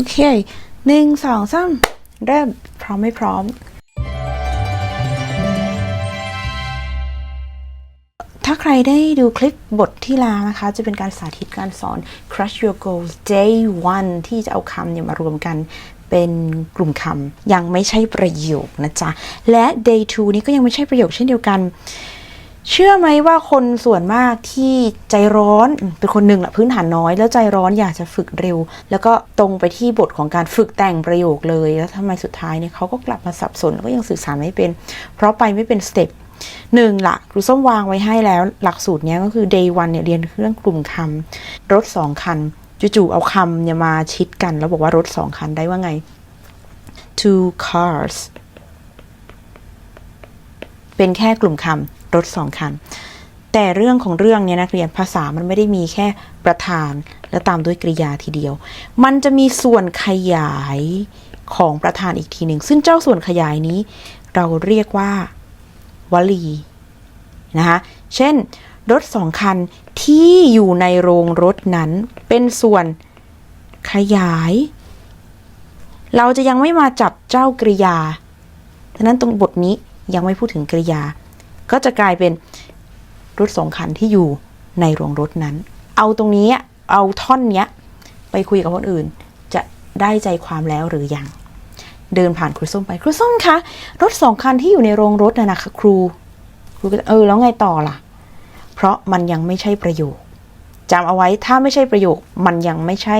โอเคหนึ่งสองสามเริ่มพร้อมไม่พร้อม ถ้าใครได้ดูคลิปบทที่แล้วนะคะ จะเป็นการสาธิตการสอน crush your goals day one ที่จะเอาคำเนี่ยมารวมกันเป็นกลุ่มคำยังไม่ใช่ประโยคนะจ๊ะ และ day two นี้ก็ยังไม่ใช่ประโยคเช่นเดียวกัน เชื่อไหมว่าคนส่วนมากที่ใจร้อนเป็นคนหนึ่งแหละพื้นฐานน้อย แล้วใจร้อนอยากจะฝึกเร็ว แล้วก็ตรงไปที่บทของการฝึกแต่งประโยคเลย แล้วทำไมสุดท้ายเนี่ยเขาก็กลับมาสับสนแล้วก็ยังสื่อสารไม่เป็น เพราะไปไม่เป็นสเต็ปหนึ่งละครูส้มวางไว้ให้แล้ว หลักสูตรเนี้ยก็คือ day one เนี่ยเรียนเรื่องกลุ่มคำรถสองคันจู่ๆเอาคำเนี่ยมาชิดกัน แล้วบอกว่ารถสองคันได้ว่าไง two cars เป็นแค่กลุ่มคำรถสองคัน แต่เรื่องของเรื่องเนี่ยนักเรียนภาษามันไม่ได้มีแค่ประธานและตามด้วยกริยาทีเดียว มันจะมีส่วนขยายของประธานอีกทีหนึ่ง ซึ่งเจ้าส่วนขยายนี้ เราเรียกว่า วลี นะคะ เช่น รถสองคันที่อยู่ในโรงรถนั้น เป็นส่วนขยาย เราจะยังไม่มาจับเจ้ากริยาดังนั้นตรงบทนี้ ยังไม่พูดถึงกริยา ก็จะกลายเป็นรถสองคันที่อยู่ในโรงรถนั้น เอาตรงนี้เอาท่อนเนี้ยไปคุยกับคนอื่น จะได้ใจความแล้วหรือยัง เดินผ่านครูส้มไปครูส้มคะรถสองคันที่อยู่ในโรงรถน่ะนะคะครูครูก็เออแล้วไงต่อล่ะ เพราะมันยังไม่ใช่ประโยคจำเอาไว้ถ้าไม่ใช่ประโยคมันยังไม่ใช่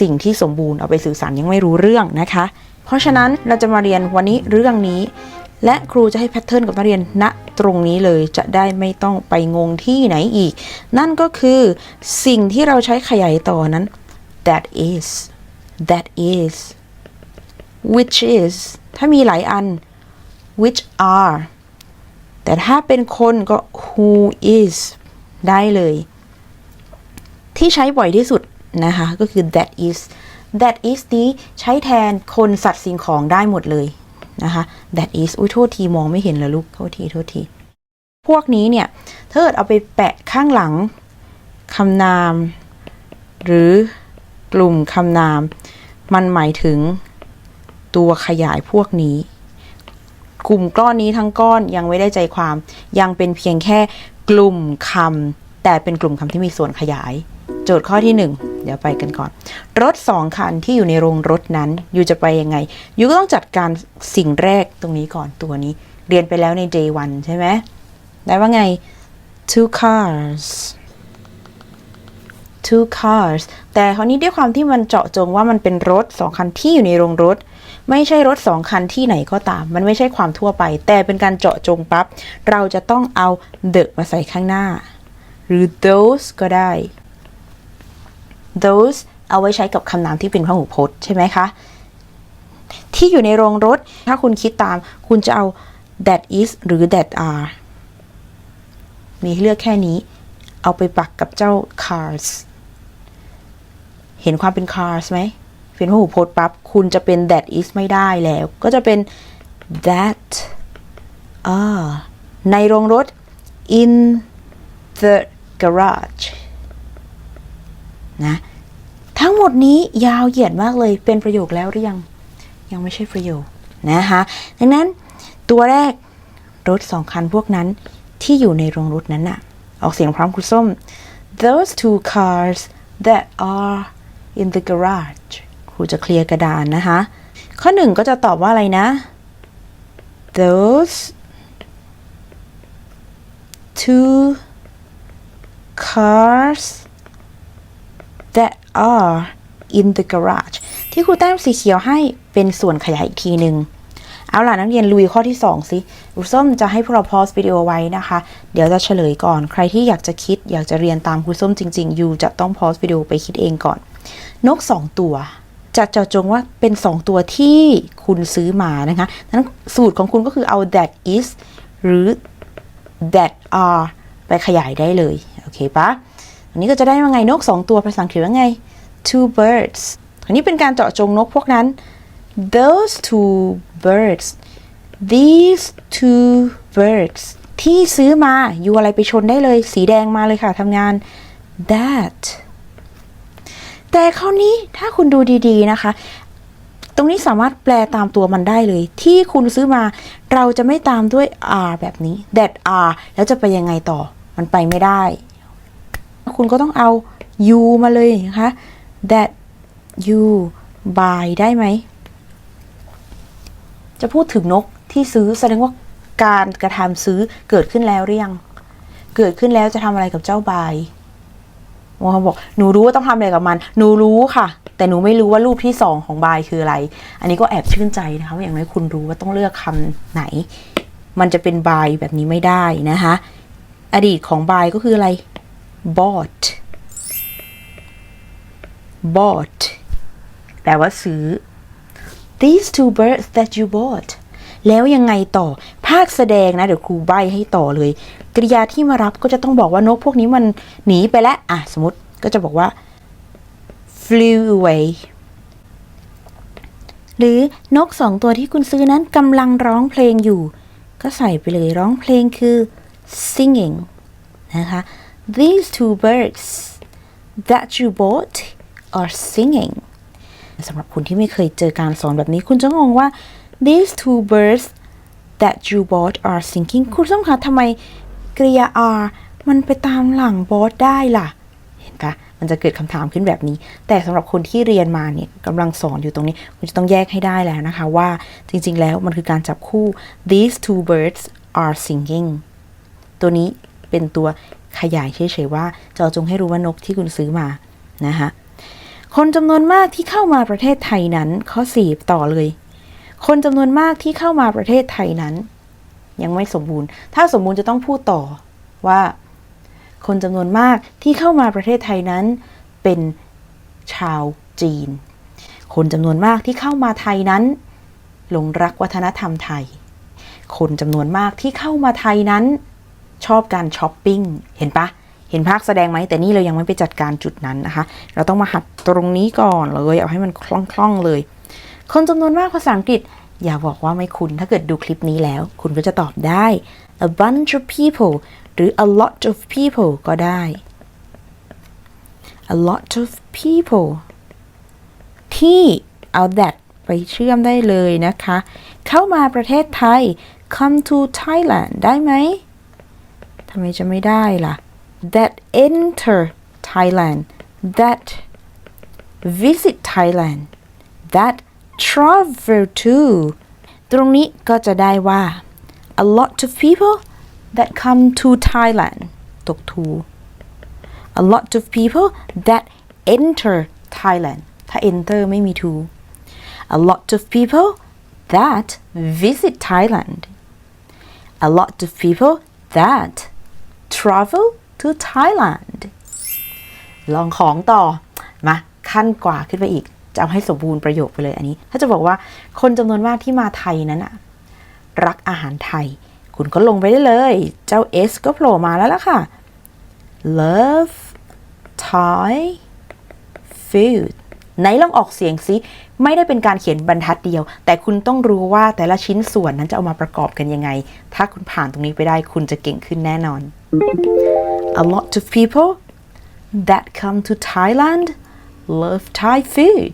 สิ่งที่สมบูรณ์เอาไปสื่อสารยังไม่รู้เรื่องนะคะ เพราะฉะนั้นเราจะมาเรียนวันนี้เรื่องนี้ และครูจะให้แพทเทิร์นกับนักเรียนณตรงนี้เลยจะได้ไม่ต้องไปงงที่ไหนอีก นั่นก็คือสิ่งที่เราใช้ขยายต่อนั้น that is that is which is ถ้ามีหลายอัน which are แต่ถ้าเป็นคนก็ who is ได้เลย ที่ใช้บ่อยที่สุดนะคะ ก็คือ that is that is นี้ใช้แทนคนสัตว์สิ่งของได้หมดเลย นะคะ that is อุ้ยโทษทีมองไม่เห็นเลยลูก โทษที โทษที พวกนี้เนี่ยถ้าเกิดเอาไปแปะข้างหลังคำนาม หรือกลุ่มคำนาม มันหมายถึงตัวขยายพวกนี้กลุ่มก้อนนี้ทั้งก้อนยังไม่ได้ใจความยังเป็นเพียงแค่กลุ่มคำแต่เป็นกลุ่มคำที่มีส่วนขยาย โจทย์ข้อที่หนึ่ง เดี๋ยวไปกันก่อน รถสองคันที่อยู่ในโรงรถนั้นยูจะไปยังไงยูก็ต้องจัดการสิ่งแรกตรงนี้ก่อนตัวนี้ เรียนไปแล้วใน day one ใช่ไหมได้ว่าไง two cars two cars แต่คราวนี้ด้วยความที่มันเจาะจงว่ามันเป็นรถสองคันที่อยู่ในโรงรถ ไม่ใช่รถสองคันที่ไหนก็ตาม มันไม่ใช่ความทั่วไป แต่เป็นการเจาะจงปั๊บ เราจะต้องเอา the มาใส่ข้างหน้า หรือ those ก็ได้ those เอาไว้ใช้กับคำนามที่เป็นพหูพจน์ใช่ไหมคะ ที่อยู่ในโรงรถ ถ้าคุณคิดตาม คุณจะเอา that is หรือ that are มีให้เลือกแค่นี้ เอาไปปักกับเจ้า cars เห็นความเป็น cars ไหม เป็นพหูพจน์ปั๊บ คุณจะเป็น that is ไม่ได้แล้ว ก็จะเป็น that are ในโรงรถ in the garage นะทั้งหมดนี้ยาวเหยียดมากเลยเป็นประโยคแล้วหรือยัง ยังไม่ใช่ประโยคนะคะดังนั้นตัวแรกรถสองคันพวกนั้นที่อยู่ในโรงรถนั้นน่ะ ออกเสียงพร้อมครูส้ม those two cars that are in the garage ครูจะเคลียร์กระดานนะคะ ข้อหนึ่งก็จะตอบว่าอะไรนะ those two cars that are in the garage ที่ครูแต้มสีเขียวให้เป็นส่วนขยายอีกทีหนึ่งเอาล่ะนักเรียนลุยข้อที่ 2 สิครูส้มจะให้พวกเราพอสวิดีโอไว้นะคะ เดี๋ยวจะเฉลยก่อน ใครที่อยากจะคิดอยากจะเรียนตามครูส้มจริง ๆ อยู่จะต้องพอสวิดีโอไปคิดเองก่อน นก 2 ตัว จะเจาะจงว่าเป็น 2 ตัวที่คุณซื้อมานะคะนั้นสูตรของคุณก็คือเอา that is หรือ that are ไปขยายได้เลย โอเคปะ อันนี้ก็จะได้ว่าไงนก 2 ตัวภาษาอังกฤษว่าไง two birds อันนี้เป็นการเจาะจงนกพวกนั้น those two birds these two birds ที่ซื้อมาอยู่อะไรไปชนได้เลย สีแดงมาเลยค่ะทำงาน that แต่คราวนี้ถ้าคุณดูดีๆนะคะ ตรงนี้สามารถแปลตามตัวมันได้เลย ที่คุณซื้อมาเราจะไม่ตามด้วย are แบบนี้ that are แล้วจะไปยังไงต่อ มันไปไม่ได้ คุณก็ต้องเอา you มาเลยนะคะ that you buy ได้ไหม จะพูดถึงนกที่ซื้อแสดงว่าการกระทำซื้อเกิดขึ้นแล้วหรือยัง เกิดขึ้นแล้วจะทำอะไรกับเจ้าบายโมเขาบอก หนูรู้ว่าต้องทำอะไรกับมัน หนูรู้ค่ะ แต่หนูไม่รู้ว่ารูปที่สองของบายคืออะไร อันนี้ก็แอบชื่นใจนะคะว่าอย่างน้อยคุณรู้ว่าต้องเลือกคำไหน มันจะเป็นบายแบบนี้ไม่ได้นะคะ อดีตของบายก็คืออะไร bought bought แปลว่าซื้อ these two birds that you bought แล้วยังไงต่อ ภาคแสดงนะ เดี๋ยวครูใบให้ต่อเลย กริยาที่มารับก็จะต้องบอกว่านกพวกนี้มันหนีไปแล้วอะสมมติก็จะบอกว่า flew away หรือนกสองตัวที่คุณซื้อนั้นกำลังร้องเพลงอยู่ ก็ใส่ไปเลยร้องเพลงคือ singing นะคะ these two birds that you bought are singing สำหรับคุณที่ไม่เคยเจอการสอนแบบนี้ คุณจะงงว่า these two birds that you bought are singing คุณส้มคะทำไมกริยา are มันไปตามหลัง bought ได้ล่ะ เห็นปะมันจะเกิดคำถามขึ้นแบบนี้ แต่สำหรับคนที่เรียนมาเนี่ยกำลังสอนอยู่ตรงนี้ คุณจะต้องแยกให้ได้แล้วนะคะว่าจริง ๆ แล้วมันคือการจับคู่ these two birds are singing ตัวนี้เป็นตัว ขยายเฉยๆว่าเจาจงให้รู้ว่านกที่คุณซื้อมานะคะคนจำนวนมากที่เข้ามาประเทศไทยนั้นข้อสี่ต่อเลย คนจำนวนมากที่เข้ามาประเทศไทยนั้น ยังไม่สมบูรณ์ ถ้าสมบูรณ์จะต้องพูดต่อว่า คนจำนวนมากที่เข้ามาประเทศไทยนั้น เป็นชาวจีน คนจำนวนมากที่เข้ามาไทยนั้นหลงรักวัฒนธรรมไทย คนจำนวนมากที่เข้ามาไทยนั้น ชอบการช้อปปิ้งเห็นปะเห็นภาคแสดงไหมแต่นี่เรายังไม่ไปจัดการจุดนั้นนะคะ เราต้องมาหัดตรงนี้ก่อนเลยเอาให้มันคล่องๆเลย คนจำนวนมากภาษาอังกฤษ อย่าบอกว่าไม่คุ้นถ้าเกิดดูคลิปนี้แล้ว คุณก็จะตอบได้ a bunch of people หรือ a lot of people ก็ได้ a lot of people ที่เอา that ไปเชื่อมได้เลยนะคะ เข้ามาประเทศไทย come to Thailand ได้ไหม ทำไมจะไม่ได้ล่ะ that enter Thailand that visit Thailand that travel to ตรงนี้ก็จะได้ว่า a lot of people that come to Thailand ตกทู a lot of people that enter Thailand ถ้า enter ไม่มี to a lot of people that visit Thailand a lot of people that travel to Thailand ลองของต่อ มาขั้นกว่าขึ้นไปอีกจะเอาให้สมบูรณ์ประโยคไปเลยอันนี้ ถ้าจะบอกว่าคนจำนวนมากที่มาไทยนั้นอะรักอาหารไทย คุณก็ลงไปได้เลย เจ้า S ก็โผล่มาแล้วล่ะค่ะ love Thai food ไหนลองออกเสียงซิไม่ได้เป็นการเขียนบรรทัดเดียว แต่คุณต้องรู้ว่าแต่ละชิ้นส่วนนั้นจะเอามาประกอบกันยังไง ถ้าคุณผ่านตรงนี้ไปได้คุณจะเก่งขึ้นแน่นอน A lot of people that come to Thailand love Thai food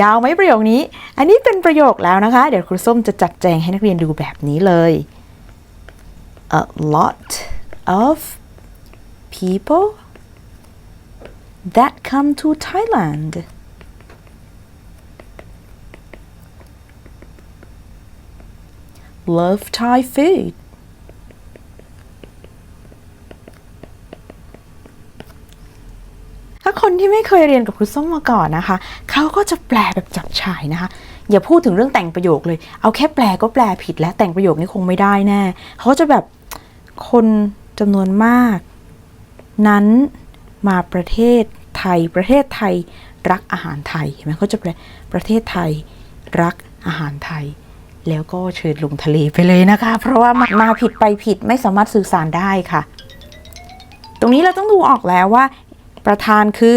ยาวไหมประโยคนี้ อันนี้เป็นประโยคแล้วนะคะ เดี๋ยวครูส้มจะจัดแจงให้นักเรียนดูแบบนี้เลย A lot of people that come to Thailand love Thai food ถ้าคนที่ไม่เคยเรียนกับครูส้มมาก่อนนะคะ เขาก็จะแปลแบบจับฉ่ายนะคะ อย่าพูดถึงเรื่องแต่งประโยคเลย เอาแค่แปลก็แปลผิดแล้วแต่งประโยคนี้คงไม่ได้แน่ เขาจะแบบคนจำนวนมาก นั้น มาประเทศไทย ประเทศไทยรักอาหารไทยเห็นไหมเขาจะแปลประเทศไทยรักอาหารไทย แล้วก็เชิญลงทะเลไปเลยนะคะ เพราะว่ามามาผิดไปผิดไม่สามารถสื่อสารได้ค่ะ ตรงนี้เราต้องดูออกแล้วว่า ประธานคือ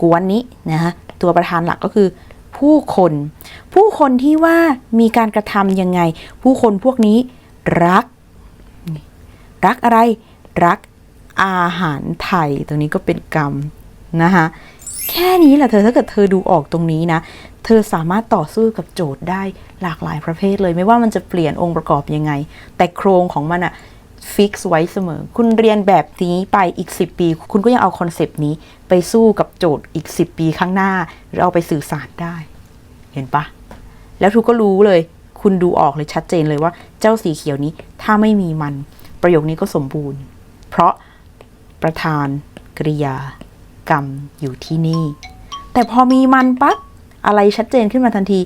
กวนนี้นะคะตัวประธานหลักก็คือผู้คน ผู้คนที่ว่ามีการกระทำยังไง ผู้คนพวกนี้รัก รักอะไร รัก อาหารไทย ตรงนี้ก็เป็นกรรมนะคะแค่นี้แหละเธอถ้าเกิดเธอดูออกตรงนี้นะ เธอสามารถต่อสู้กับโจทย์ได้หลากหลายประเภทเลยไม่ว่ามันจะเปลี่ยนองค์ประกอบยังไง แต่โครงของมันอะฟิกซ์ไว้เสมอ คุณเรียนแบบนี้ไปอีก 10 ปี คุณก็ยังเอาคอนเซปต์นี้ไปสู้กับโจทย์อีก 10 ปีข้างหน้า หรือเอาไปสื่อสารได้ เห็นปะแล้วทุกก็รู้เลย คุณดูออกเลยชัดเจนเลยว่า เจ้าสีเขียวนี้ถ้าไม่มีมัน ประโยคนี้ก็สมบูรณ์ เพราะ ประธานกริยา กรรมอยู่ที่นี่ แต่พอมีมันปั๊บอะไรชัดเจนขึ้นมาทันที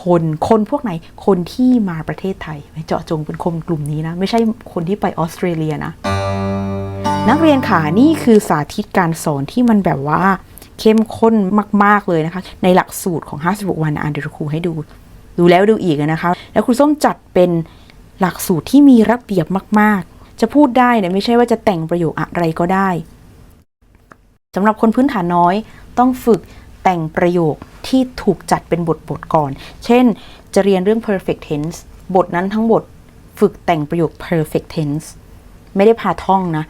คนคนพวกไหน คนที่มาประเทศไทย ไม่เจาะจงเป็นคนกลุ่มนี้นะ ไม่ใช่คนที่ไปออสเตรเลียนะ นักเรียนขานี่คือสาธิตการสอนที่มันแบบว่าเข้มข้นมาก ๆ เลยนะคะ ในหลักสูตรของ 56 วันอ่านเดี๋ยวครูให้ดู ดูแล้วดูอีกนะคะ แล้วครูส้มจัดเป็นหลักสูตรที่มีระเบียบมากๆ จะพูดได้เนี่ยไม่ใช่ว่าจะแต่งประโยคอะไรก็ได้สำหรับคนพื้นฐานน้อยต้องฝึกแต่งประโยคที่ถูกจัดเป็นบทบทก่อน เช่น จะเรียนเรื่อง perfect tense บทนั้นทั้งบทฝึกแต่งประโยค perfect tense ไม่ได้พาท่องนะ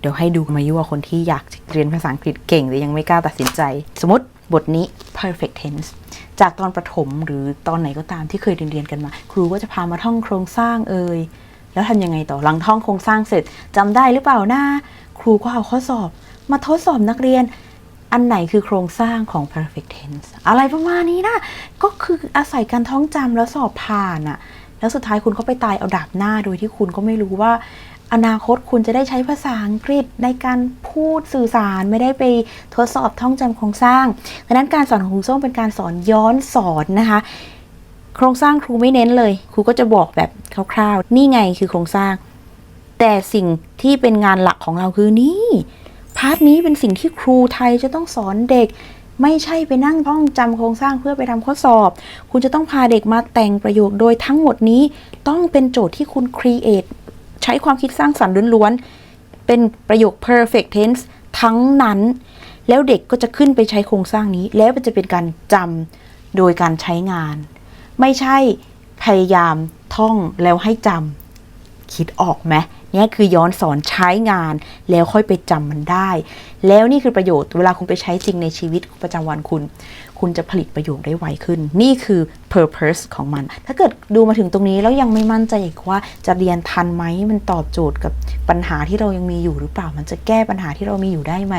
เดี๋ยวให้ดูมายุว่าคนที่อยากเรียนภาษาอังกฤษเก่งแต่ยังไม่กล้าตัดสินใจ สมมติบทนี้ perfect tense จากตอนประถมหรือตอนไหนก็ตามที่เคยเรียนเรียนกันมา ครูก็จะพามาท่องโครงสร้างเอ่ย แล้วทำยังไงต่อหลังท่องโครงสร้างเสร็จจำได้หรือเปล่านะครูก็เอาข้อสอบ มาทดสอบนักเรียน อันไหนคือโครงสร้างของ perfect tense อะไรประมาณนี้นะ ก็คืออาศัยการท่องจำแล้วสอบผ่านอะแล้วสุดท้ายคุณก็ไปตายเอาดาบหน้าโดยที่คุณก็ไม่รู้ว่า อนาคตคุณจะได้ใช้ภาษาอังกฤษในการพูดสื่อสารไม่ได้ไปทดสอบท่องจำโครงสร้างดังนั้นการสอนของครูส้มเป็นการสอนย้อนสอนนะคะ โครงสร้างครูไม่เน้นเลย ครูก็จะบอกแบบคร่าวๆ นี่ไงคือโครงสร้าง แต่สิ่งที่เป็นงานหลักของเราคือนี่พาร์ทนี้เป็นสิ่งที่ครูไทยจะต้องสอนเด็ก ไม่ใช่ไปนั่งท่องจำโครงสร้างเพื่อไปทำข้อสอบ คุณจะต้องพาเด็กมาแต่งประโยคโดยทั้งหมดนี้ต้องเป็นโจทย์ที่คุณ create ใช้ความคิดสร้างสรรค์ล้วนๆเป็นประโยค perfect tense ทั้งนั้น แล้วเด็กก็จะขึ้นไปใช้โครงสร้างนี้ แล้วมันจะเป็นการจำโดยการใช้งาน ไม่ใช่พยายามท่องแล้วให้จำคิดออกไหมเนี่ยคือย้อนสอนใช้งานแล้วค่อยไปจำมันได้ แล้วนี่คือประโยชน์เวลาคุณไปใช้จริงในชีวิตประจำวันคุณ คุณจะผลิตประโยชน์ได้ไวขึ้น นี่คือ purpose ของมัน ถ้าเกิดดูมาถึงตรงนี้แล้วยังไม่มั่นใจอีกว่าจะเรียนทันไหมมันตอบโจทย์กับปัญหาที่เรายังมีอยู่หรือเปล่ามันจะแก้ปัญหาที่เรามีอยู่ได้ไหม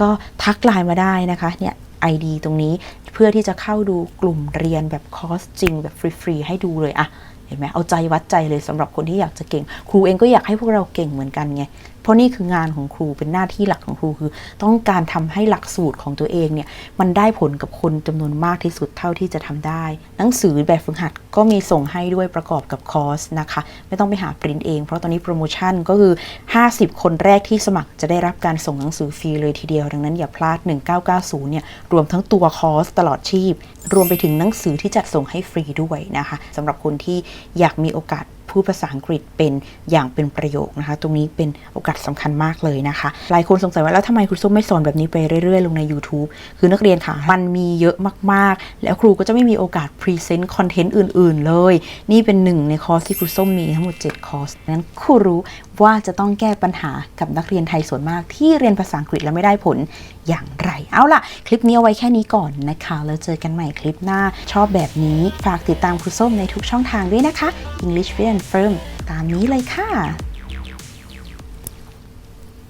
ก็ทักไลน์มาได้นะคะเนี่ย ID ตรงนี้ เพื่อที่จะเข้าดูกลุ่มเรียนแบบคอร์สจริง แบบฟรีๆให้ดูเลยอะเห็นไหมเอาใจวัดใจเลยสำหรับคนที่อยากจะเก่ง ครูเองก็อยากให้พวกเราเก่งเหมือนกันไง เพราะนี่คืองานของครูเป็นหน้าที่หลักของครูคือ ต้องการทำให้หลักสูตรของตัวเองเนี่ยมันได้ผลกับคนจำนวนมากที่สุดเท่าที่จะทำได้ หนังสือแบบฝึกหัดก็มีส่งให้ด้วยประกอบกับคอร์สนะคะ ไม่ต้องไปหาปริ้นเอง เพราะตอนนี้โปรโมชั่นก็คือ 50 คนแรกที่สมัครจะได้รับการส่งหนังสือฟรีเลยทีเดียว ดังนั้นอย่าพลาด 1990 เนี่ยรวมทั้งตัวคอร์สตลอดชีพ รวมไปถึงหนังสือที่จัดส่งให้ฟรีด้วยนะคะสำหรับคนที่อยากมีโอกาสพูดภาษาอังกฤษเป็นอย่างเป็นประโยคนะคะ ตรงนี้เป็นโอกาสสำคัญมากเลยนะคะ หลายคนสงสัยว่าแล้วทำไมครูส้มไม่สอนแบบนี้ไปเรื่อยๆ ลงใน YouTube คือนักเรียนค่ะ มันมีเยอะมากๆ แล้วครูก็จะไม่มีโอกาสพรีเซนต์คอนเทนต์อื่นๆ เลย นี่เป็นหนึ่งในคอร์สที่ครูส้มมีทั้งหมด 7 คอร์สนั้นครูรู้ว่าจะต้องแก้ปัญหากับนักเรียนไทยส่วนมากที่เรียนภาษาอังกฤษแล้วไม่ได้ผลอย่างไร เอาล่ะ คลิปนี้เอาไว้แค่นี้ก่อนนะคะแล้วเจอกันใหม่คลิปหน้า ชอบแบบนี้ฝากติดตามครูส้มในทุกช่องทางด้วยนะคะ English Fluent Firm ตามนี้เลยค่ะ